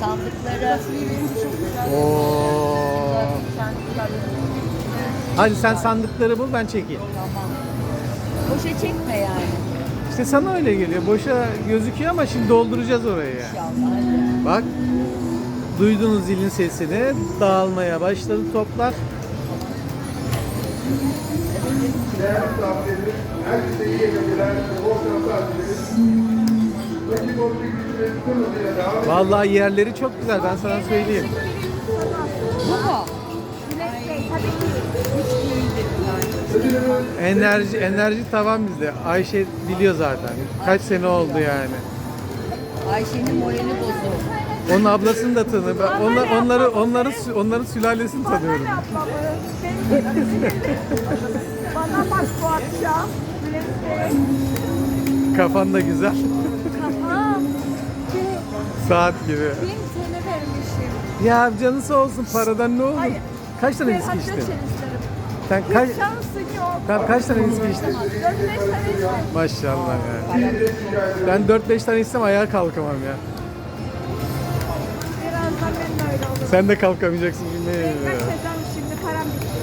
sandıkları. Hadi sen sandıkları bul ben çekeyim. Tamam. Boşa çekme yani. İşte sana öyle geliyor. Boşa gözüküyor ama şimdi dolduracağız orayı. Yani. Bak. Duydunuz zilin sesini. Dağılmaya başladı toplar. Herkese iyi eğlenceler, bol şanslar dileriz. Rakip Vallahi yerleri çok güzel ben sana söyleyeyim. Bu mu? Enerji enerji tavan bizde. Ayşe biliyor zaten. Kaç sene oldu yani. Ayşe'nin morali bozuldu. Onun ablasını da tanı. Ben onlar, onları onları onların sülalesini tanıyorum. Bana bak bu akşam. Kafan da güzel. Saat gibi. Bin sene vermişim. Ya canı sağ olsun paradan ne olur? Hayır. Kaç tane Ben viski hatta içtin? içerim isterim. Sen kaç Şansın yok. sen kaç tane viski içtin? 4-5 tane içtim. Maşallah yani. Ben 4-5 tane içsem ayağa kalkamam ya. Birazdan ben de öyle olurum. Sen de kalkamayacaksın bilmeyi. Kaçacağım şimdi param bitti.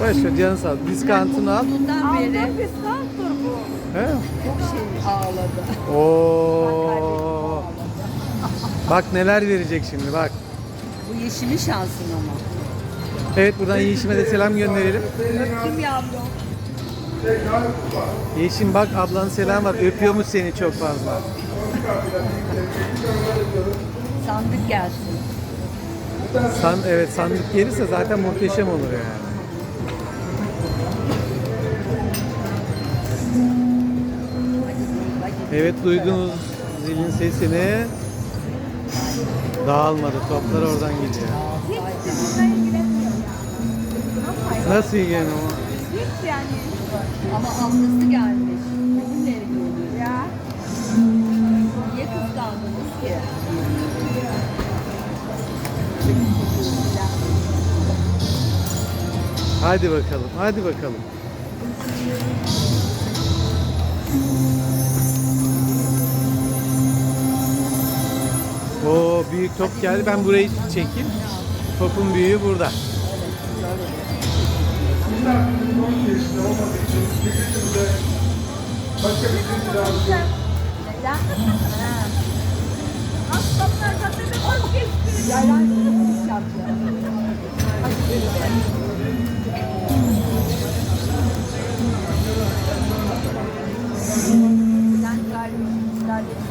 Boş ver canı sağ ol. Diskantını al. Bundan beri Aldığım diskanttur bu. He? çok şey ağladı. Oo. Bak neler verecek şimdi bak. Bu yeşimin şansın ama. Evet buradan Yeşim'e de selam gönderelim. Öptüm yavrum. Yeşim bak ablan selam var. Öpüyormuş seni çok fazla. Sandık gelsin. San, evet sandık gelirse zaten muhteşem olur yani. Evet duydunuz zilin sesini. Dağılmadı. Toplar oradan gidiyor. Nasıl yani o? Hiç yani. Ama ablası gelmiş. Bizimle ilgili. Ya. Niye kıskandınız ki? Hadi bakalım. Hadi bakalım. Büyük top geldi. Ben burayı çekeyim. Topun büyüğü burada.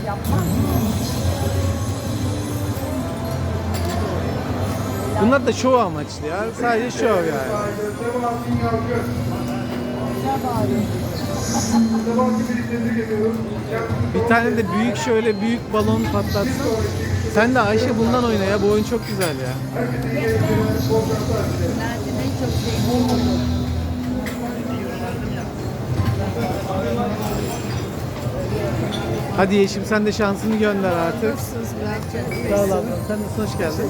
bir Bunlar da şov amaçlı ya. Sadece şov yani. Bir tane de büyük şöyle büyük balon patlatsın. Sen de Ayşe bundan oyna ya. Bu oyun çok güzel ya. Nerede en çok sevdiğim Hadi Yeşim sen de şansını gönder artık. Nasılsınız Bülent'ciğim? Sağ ol abla. Sen de hoş geldin.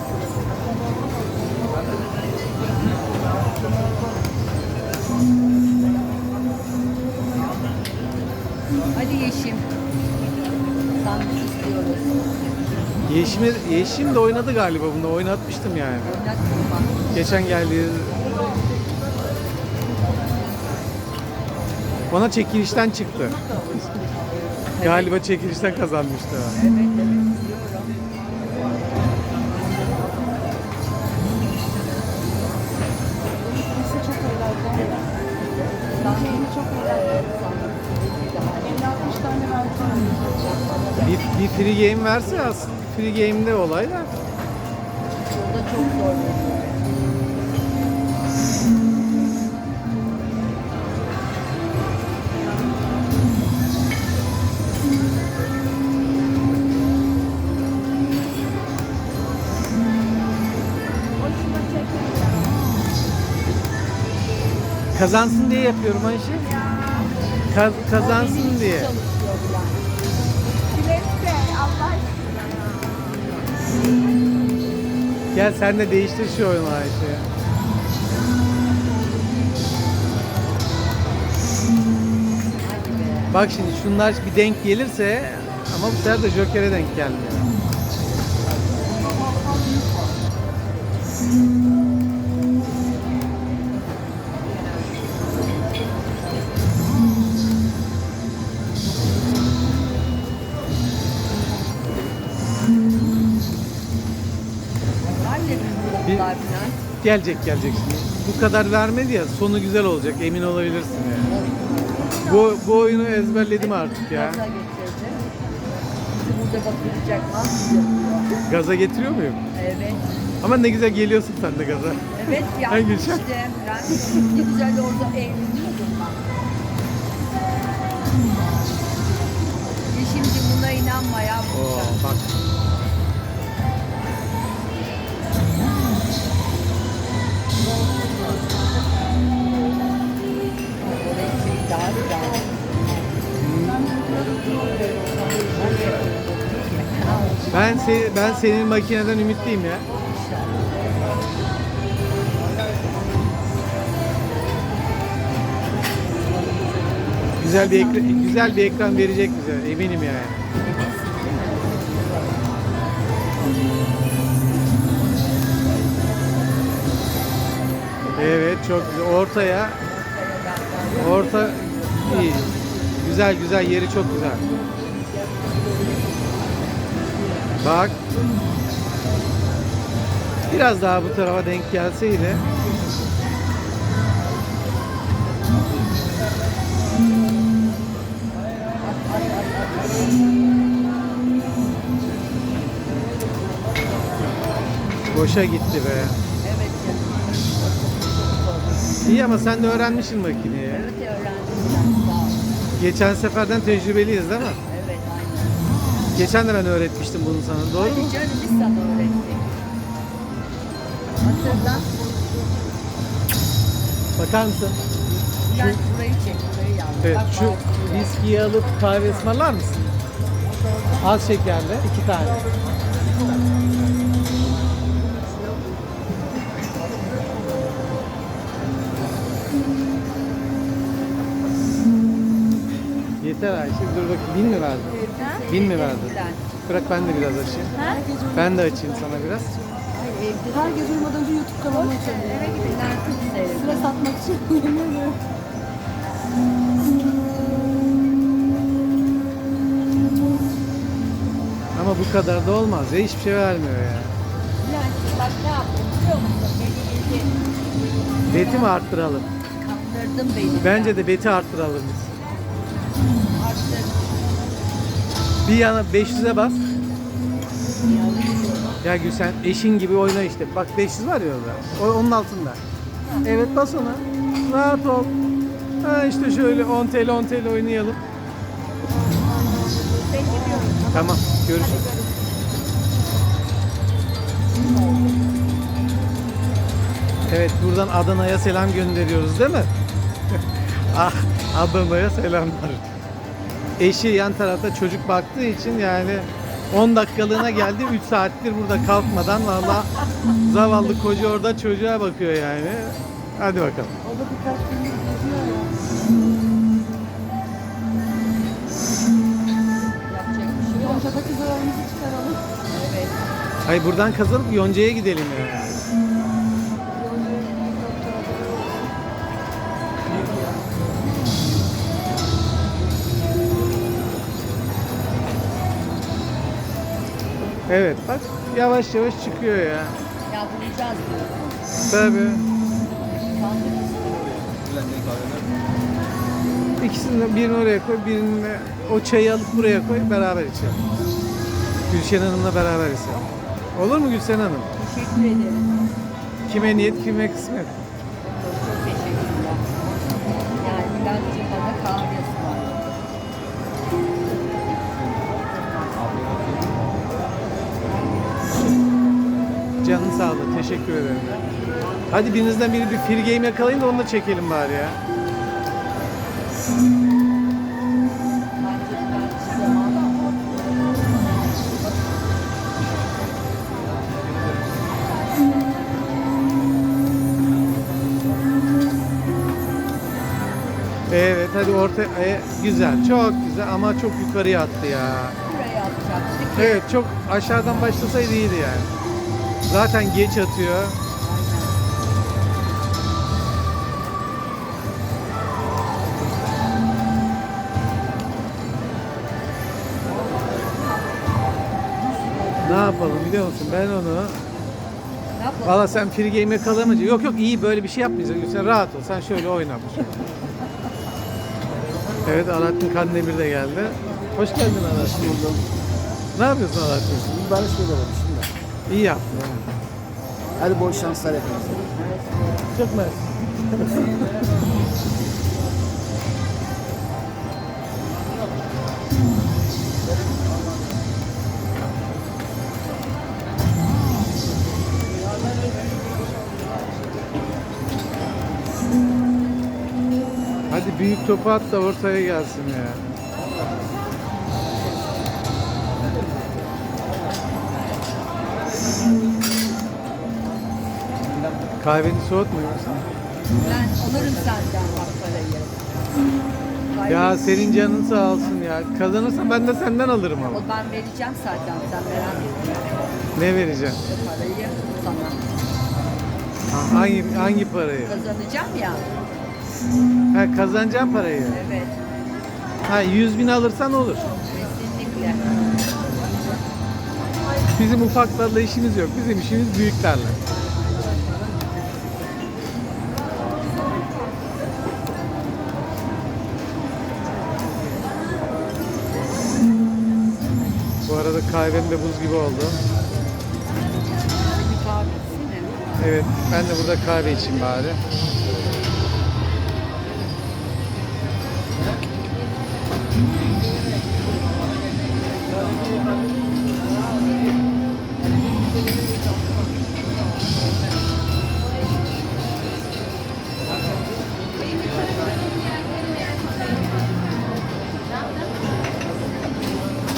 Hadi Yeşim. İstiyoruz. Yeşim, Yeşim de oynadı galiba bunu. Oynatmıştım yani. Geçen geldi. Ona çekilişten çıktı. Galiba çekilişten kazanmıştı. Evet. Bir, bir free game verse aslında free game'de olay da. Burada çok zor. Kazansın diye yapıyorum Ayşe. Kaz- kazansın diye. Gel sen de değiştir şu oyunu Ayşe. Bak şimdi şunlar bir denk gelirse ama bu sefer de Joker'e denk gelmiyor. Gelecek gelecek şimdi. Bu kadar vermedi ya sonu güzel olacak emin olabilirsin yani. Bu, bu oyunu ezberledim artık ya. Gaza getirdi. Bizi burada batıracak. Nasıl yapıyor? Gaza getiriyor muyum? Evet. Ama ne güzel geliyorsun sen de gaza. Evet ya Hangi işte şarkı? ben ne güzel orada eğleniyordum ben. Şimdi buna inanma ya. Oo, bak. Ben se ben senin makineden ümitliyim ya. Güzel bir ekran, güzel bir ekran verecek bize eminim yani. Evet çok güzel. Ortaya orta iyi. Güzel güzel yeri çok güzel. Bak. Biraz daha bu tarafa denk gelseydi. Boşa gitti be. İyi ama sen de öğrenmişsin makineyi. Evet öğrendim ben. Sağ ol. Geçen seferden tecrübeliyiz değil mi? Evet aynen. Geçen de ben öğretmiştim bunu sana. Doğru mu? Canım biz sana öğrettik. Hatırla. Bakar mısın? Ben burayı çek, burayı yaz. Evet, Bak, şu bak. viskiyi alıp kahve ısmarlar mısın? Az şekerli, iki tane. Yeter Ayşe, dur bakayım. Bin mi verdin? Bin mi verdin? Bırak ben de biraz açayım. Ben de açayım sana biraz. Herkes uyumadan önce YouTube kanalı açalım. Bülent'i seyrediyorum. Sıra satmak için ediyorum. Ama bu kadar da olmaz ya. Hiçbir şey vermiyor ya. Bülent bak ne yaptın biliyor musun? Beni yedi. Beti mi arttıralım? Kandırdın beni. Bence de beti arttıralım biz. Bir yana 500'e bas. Ya Gülsen eşin gibi oyna işte. Bak 500 var ya orada. O, onun altında. Evet bas ona. Rahat ol. Ha işte şöyle 10 TL 10 TL oynayalım. Tamam görüşürüz. Evet buradan Adana'ya selam gönderiyoruz değil mi? ah Adana'ya selamlar. Eşi yan tarafta çocuk baktığı için yani 10 dakikalığına geldi 3 saattir burada kalkmadan valla zavallı koca orada çocuğa bakıyor yani. Hadi bakalım. O da birkaç gündür geziyor ya. Yapacak bir şey yok. Yonca'daki zararımızı çıkaralım. Evet. Hayır buradan kazanıp Yonca'ya gidelim yani. Evet bak yavaş yavaş çıkıyor ya. Ya bulacağız diyorsun. Tabii. İkisini de birini oraya koy, birini o çayı alıp buraya koy, beraber içelim. Gülşen Hanım'la beraber içelim. Olur mu Gülşen Hanım? Teşekkür ederim. Kime niyet, kime kısmet. Canın sağ olun, teşekkür ederim. Hadi birinizden biri bir free game yakalayın da onu da çekelim bari ya. Evet hadi orta e, güzel, çok güzel ama çok yukarıya attı ya. buraya. Evet çok aşağıdan başlasaydı iyiydi yani. Zaten geç atıyor. Ne yapalım biliyor musun? Ben onu Ne yapalım? Valla sen free game yakalamayınca. Yok yok iyi böyle bir şey yapmayacaksın. Sen rahat ol. Sen şöyle oyna. Evet Alaaddin Kandemir de geldi. Hoş geldin Alaaddin. Ne yapıyorsun Alaaddin? Ben şöyle de. İyi yaptın. ha. Hadi bol şanslar hepinize. Çok mersi. Hadi büyük topu at da ortaya gelsin ya. Kahveni soğutmuyor musun? Ben alırım senden bak parayı. Ya senin canın sağ olsun ya. Kazanırsan ben de senden alırım ama. O ben vereceğim zaten sen merak etme. Ne vereceğim? Parayı sana. Ha, Hangi hangi parayı? Kazanacağım ya. Ha kazanacağım parayı. Evet. Ha 100 bin alırsan olur. Kesinlikle. Bizim ufaklarla işimiz yok. Bizim işimiz büyüklerle. Kahvem de buz gibi oldu. Evet, ben de burada kahve içeyim bari.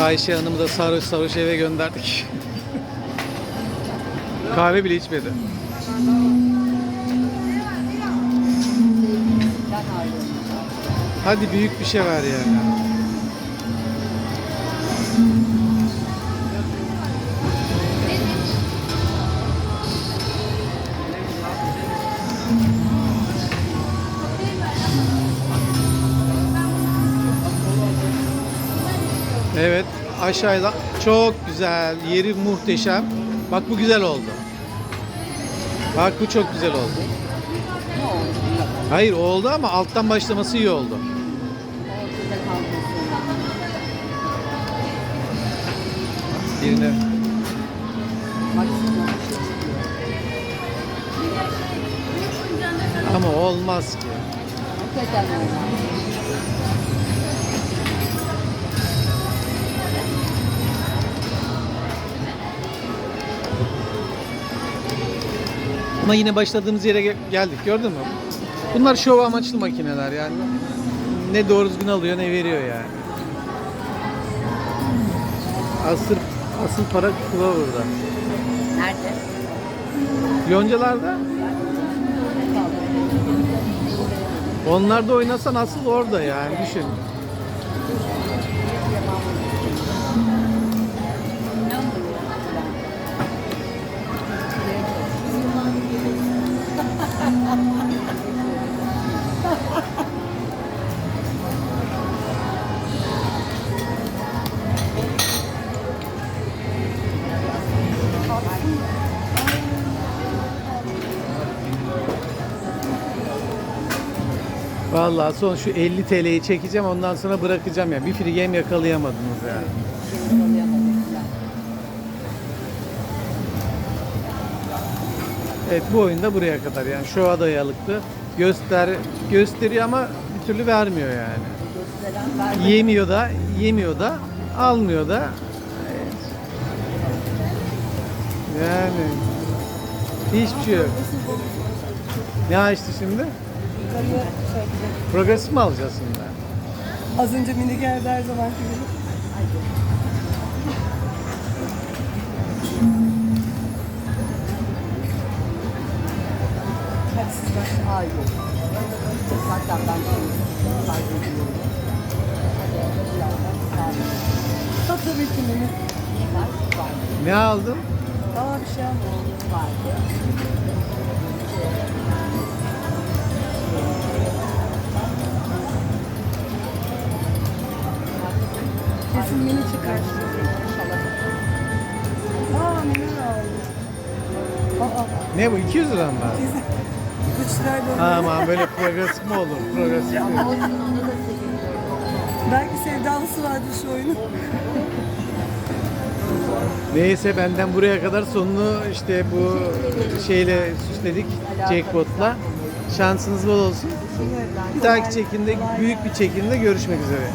Ayşe Hanım'ı da sarhoş sarhoş eve gönderdik. Kahve bile içmedi. Hadi büyük bir şey ver yani. Aşağıda çok güzel yeri muhteşem. Bak bu güzel oldu. Bak bu çok güzel oldu. Hayır oldu ama alttan başlaması iyi oldu. Birine. Ama olmaz ki. Hakikaten olmaz. Ama yine başladığımız yere gel- geldik gördün mü? Bunlar şov amaçlı makineler yani. Ne doğru düzgün alıyor ne veriyor yani. Asıl, asıl para Clover'da. Nerede? Yoncalarda Ne kaldı? onlar da oynasan asıl orada yani düşün. Vallahi son şu 50 TL'yi çekeceğim ondan sonra bırakacağım ya. Bir free game yakalayamadınız yani. Evet bu oyunda buraya kadar yani şova dayalıktı. Göster gösteriyor ama bir türlü vermiyor yani. Yemiyor da, yemiyor da, almıyor da. Evet. Yani hiçbir şey yok. Ne açtı şimdi? Şey yapacak. Progresif mi alacağız şimdi? Az önce mini geldi her zamanki gibi. Hadi siz başlayın. Hayır. Zaten ben şimdi kaybediyorum. Hadi birazdan sağlık. Tabii ki mini. Ne aldın? Aa bir şey almadım. Mini çıkar. İnşallah. Aa mini aldım. Aa Ne bu 200 lira mı? 3 lirayla oynuyor. Aman böyle progresif mi olur? Progresif mi? Belki sevdalısı vardır şu oyunun. Neyse benden buraya kadar sonunu işte bu şeyle süsledik jackpot'la. Şansınız bol olsun. Bir dahaki çekimde büyük bir çekimde görüşmek üzere.